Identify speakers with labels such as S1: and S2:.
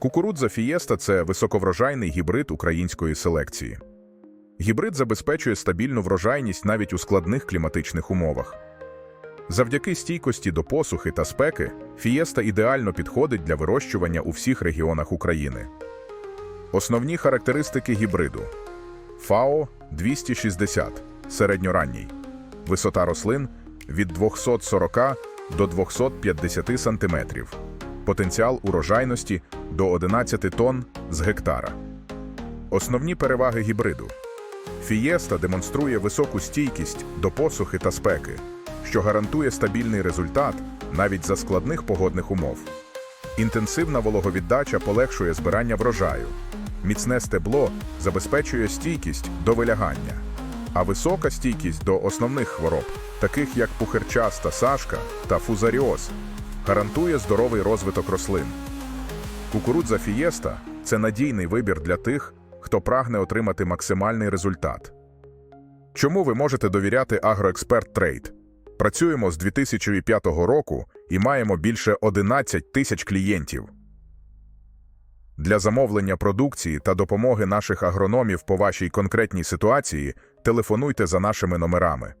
S1: Кукурудза Фієста це високоврожайний гібрид української селекції. Гібрид забезпечує стабільну врожайність навіть у складних кліматичних умовах. Завдяки стійкості до посухи та спеки, фієста ідеально підходить для вирощування у всіх регіонах України. Основні характеристики гібриду ФАО 260 середньоранній, висота рослин від 240 до 250 см, потенціал урожайності до 11 тонн з гектара. Основні переваги гібриду Фієста демонструє високу стійкість до посухи та спеки, що гарантує стабільний результат навіть за складних погодних умов. Інтенсивна вологовіддача полегшує збирання врожаю. Міцне стебло забезпечує стійкість до вилягання, а висока стійкість до основних хвороб, таких як пухирчаста сашка та фузаріоз, гарантує здоровий розвиток рослин. Кукурудза Фієста це надійний вибір для тих, хто прагне отримати максимальний результат. Чому ви можете довіряти Агроексперт Трейд? Працюємо з 2005 року і маємо більше 11 тисяч клієнтів. Для замовлення продукції та допомоги наших агрономів по вашій конкретній ситуації телефонуйте за нашими номерами.